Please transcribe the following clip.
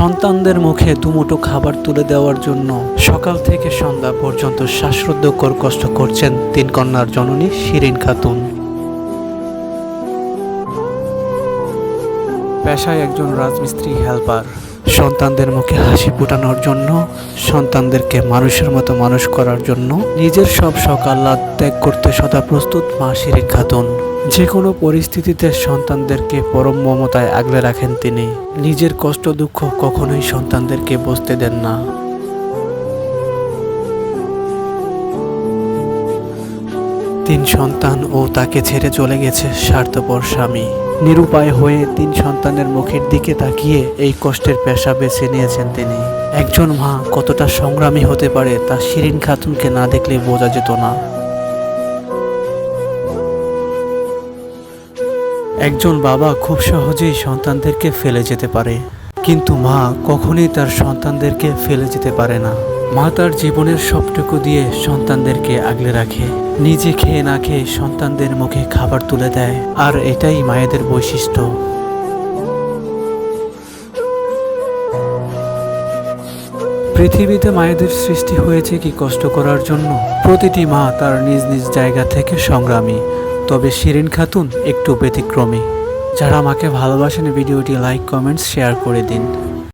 সন্তানদের মুখে দুমুটো খাবার তুলে দেওয়ার জন্য সকাল থেকে সন্ধ্যা পর্যন্ত শ্বাসরুদ্ধকর কষ্ট করছেন তিন কন্যার জননী শিরিন খাতুন। পেশায় একজন রাজমিস্ত্রি, হেল্পার। সন্তানদের মুখে হাসি ফোটানোর জন্য, সন্তানদেরকে মানুষের মতো মানুষ করার জন্য নিজের সব সকাল আহ্লাদ ত্যাগ করতে সদা প্রস্তুত মা খাতুন। যে কোনো পরিস্থিতিতে সন্তানদেরকে পরম মমতায় আগলে রাখেন তিনি। নিজের কষ্ট দুঃখ কখনোই সন্তানদেরকে বসতে দেন না। তিন সন্তান ও তাকে ছেড়ে চলে গেছে স্বার্থপর স্বামী। নিরুপায় হয়ে তিন সন্তানের মুখের দিকে তাকিয়ে এই কষ্টের পেশা বেছে নিয়েছেন তিনি। একজন মা কতটা সংগ্রামী হতে পারে তা শিরিন খাতুনকে না দেখলে বোঝা যেত না। একজন বাবা খুব সহজেই সন্তানদেরকে ফেলে যেতে পারে, কিন্তু মা কখনোই তার সন্তানদেরকে ফেলে যেতে পারে না। মা তার জীবনের সবটুকু দিয়ে সন্তানদেরকে আগলে রাখে। নিজে খেয়ে না খেয়ে সন্তানদের মুখে খাবার তুলে দেয়, আর এটাই মায়েদের বৈশিষ্ট্য। পৃথিবীতে মায়েদের সৃষ্টি হয়েছে কি কষ্ট করার জন্য? প্রতিটি মা তার নিজ নিজ জায়গা থেকে সংগ্রামী। তবে শিরিন খাতুন একটু ব্যতিক্রমী। যারা আমাকে ভালোবাসেন, ভিডিওটি লাইক কমেন্টস শেয়ার করে দিন।